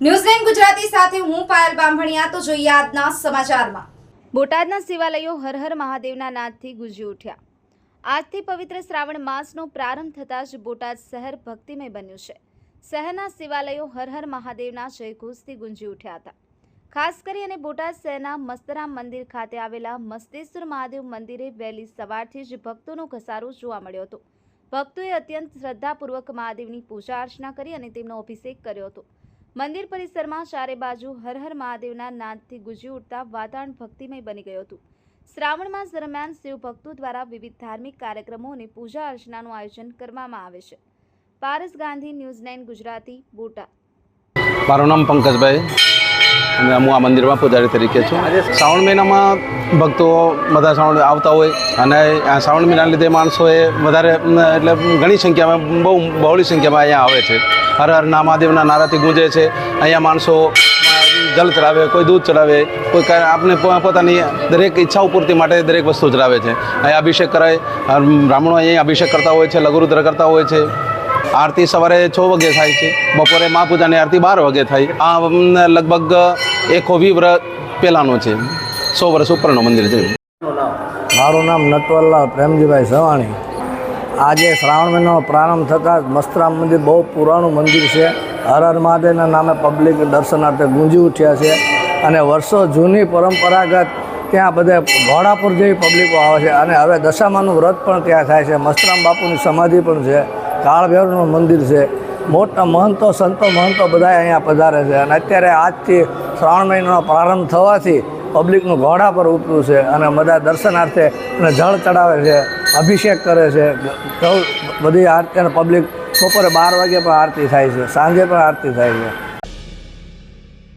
ન્યૂઝલેન્ડ ગુજરાતી સાથે હું પાયલ બામણિયા તો જોઈએ આજના સમાચારમાં. બોટાદના શિવાલયો હર હર મહાદેવના નાદથી ગુંજી ઉઠ્યા. આજથી પવિત્ર શ્રાવણ માસનો પ્રારંભ થતાં જ બોટાદ શહેર ભક્તિમય બન્યું છે. શહેરના શિવાલયો હર હર મહાદેવના જયઘોષથી ગુંજી ઉઠ્યા હતા. ખાસ કરી અને બોટાદ શહેરના મસ્તરામ મંદિર ખાતે આવેલા મસ્તેશ્વર મહાદેવ મંદિરે વહેલી સવારથી જ ભક્તોનો ઘસારો જોવા મળ્યો હતો. ભક્તોએ અત્યંત શ્રદ્ધાપૂર્વક મહાદેવની પૂજા અર્ચના કરી અને તેમનો અભિષેક કર્યો હતો. મંદિર પરિસરમાં ચારે બાજુ હર હર મહાદેવના નાદથી ગુંજી ઉઠતા વાતાવરણ ભક્તિમય બની ગયું હતું. શ્રાવણ માસ દરમિયાન શિવ ભક્તો દ્વારા વિવિધ ધાર્મિક કાર્યક્રમો અને પૂજા અર્ચનાનું આયોજન કરવામાં આવે છે. Paras Gandhi news nine Gujarati, Botad. મારું નામ પંકજભાઈ. અને હું આ મંદિરમાં પૂજારી તરીકે છું. શ્રાવણ મહિનામાં ભક્તો બધા શ્રાવણ આવતા હોય અને આ શ્રાવણ મહિનાના લીધે માણસોએ વધારે એટલે ઘણી સંખ્યામાં, બહુ બહોળી સંખ્યામાં અહીંયા આવે છે. હર હર મહાદેવના નારાથી ગુંજે છે. અહીંયા માણસો જલ ચડાવે, કોઈ દૂધ ચડાવે, કોઈ આપને પોતાની દરેક ઈચ્છાઓ પૂર્તિ માટે દરેક વસ્તુ ચડાવે છે. અહીંયા અભિષેક કરાય બ્રાહ્મણો અહીંયા અભિષેક કરતા હોય છે, લઘુરુદ્ર કરતા હોય છે. આરતી સવારે છ વાગે થાય છે. બપોરે મા પૂજાની આરતી બાર વાગે થાય. આ લગભગ એક હોવી વર્ષ પહેલાંનું છે. સો વર્ષ ઉપરનું મંદિર છે. મારું નામ નટવરલાલ પ્રેમજીભાઈ સવાણી. આજે શ્રાવણ મહિનો પ્રારંભ થતાં મસ્તરામ મંદિર બહુ પુરાણું મંદિર છે. હર હર મહાદેવના નામે પબ્લિક દર્શનાર્થે ગુંજી ઉઠ્યા છે. અને વર્ષો જૂની પરંપરાગત ત્યાં બધે ઘોડાપુર જેવી પબ્લિકો આવે છે. અને હવે દશામાનું વ્રત પણ ત્યાં થાય છે. મસ્તરામ બાપુની સમાધિ પણ છે. કાળભૈરવનું મંદિર છે. મોટા મહંતો, સંતો મહંતો બધા અહીંયા પધારે છે. અને અત્યારે આજથી શ્રાવણ મહિનાનો પ્રારંભ થવાથી પબ્લિકનું ઘોડા પર ઉપરું છે અને બધા દર્શનાર્થે અને જળ ચડાવે છે, અભિષેક કરે છે. બધી આરતી અને પબ્લિક બપોરે બાર વાગે પણ આરતી થાય છે, સાંજે પણ આરતી થાય છે.